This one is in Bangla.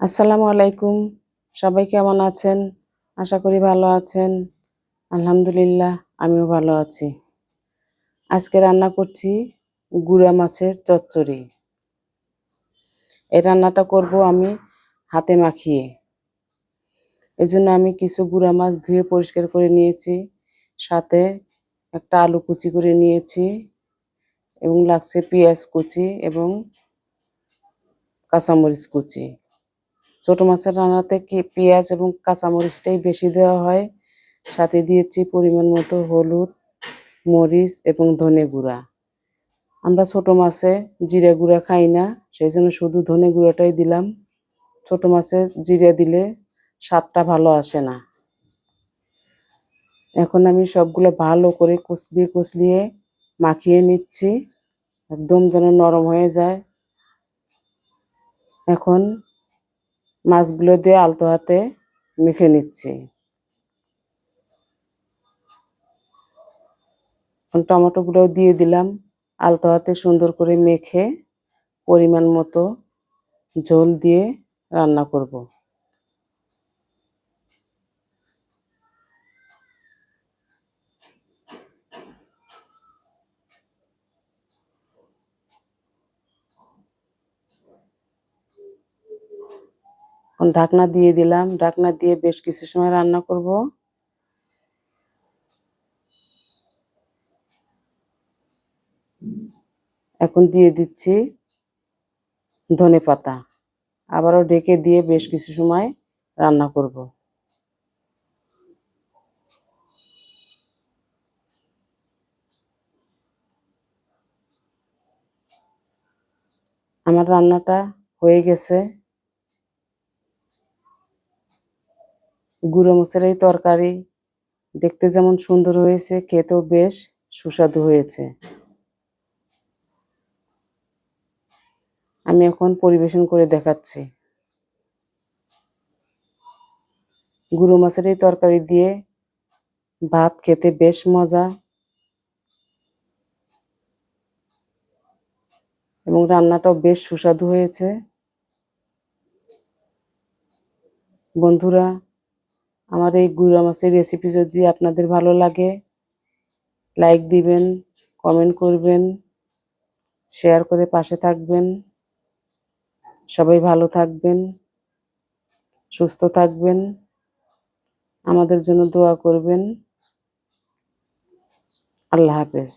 আসসালামু আলাইকুম। সবাই কেমন আছেন? আশা করি ভালো আছেন। আলহামদুলিল্লাহ, আমিও ভালো আছি। আজকে রান্না করছি গুড়া মাছের চচ্চড়ি। এই রান্নাটা করব আমি হাতে মাখিয়ে। এই জন্য আমি কিছু গুঁড়া মাছ ধুয়ে পরিষ্কার করে নিয়েছি, সাথে একটা আলু কুচি করে নিয়েছি এবং লাগছে পেঁয়াজ কুচি এবং কাঁচামরিচ কুচি। ছোট মাছের রান্নাতে কি পেঁয়াজ এবং কাঁচামরিচটাই বেশি দেওয়া হয়? সাথে দিয়েছি পরিমাণ মতো হলুদ, মরিচ এবং ধনে গুঁড়া। আমরা ছোট মাছে জিরে গুঁড়া খাই না, সেই জন্য শুধু ধনে গুঁড়াটাই দিলাম। ছোট মাছে জিরে দিলে স্বাদটা ভালো আসে না। এখন আমি সবগুলো ভালো করে কষলিয়ে কষলিয়ে মাখিয়ে নিচ্ছি। একদম যেন নরম হয়ে যায়। এখন মাছগুলো দিয়ে আলতো হাতে মেখে নিচ্ছি। টমেটোগুলোও দিয়ে দিলাম। আলতো হাতে সুন্দর করে মেখে পরিমাণ মতো ঝোল দিয়ে রান্না করব। এখন ঢাকনা দিয়ে দিলাম। ঢাকনা দিয়ে বেশ কিছু সময় রান্না করব। এখন দিয়ে দিচ্ছি ধনে পাতা। আবারও ঢেকে দিয়ে বেশ কিছু সময় রান্না করব। আমার রান্নাটা হয়ে গেছে। গুঁড়ো মাছের এই তরকারি। দেখতে যেমন সুন্দর হয়েছে, খেতেও বেশ সুস্বাদু হয়েছে। আমি এখন পরিবেশন করে দেখাচ্ছি। গুঁড়ো মাছের এই তরকারি দিয়ে ভাত খেতে বেশ মজা এবং রান্নাটাও বেশ সুস্বাদু হয়েছে। বন্ধুরা আমার এই গুঁড়া মাছের রেসিপি যদি আপনাদের ভালো লাগে লাইক দিবেন কমেন্ট করবেন শেয়ার করে পাশে থাকবেন। সবাই ভালো থাকবেন, সুস্থ থাকবেন, আমাদের জন্য দোয়া করবেন। আল্লাহ হাফেজ।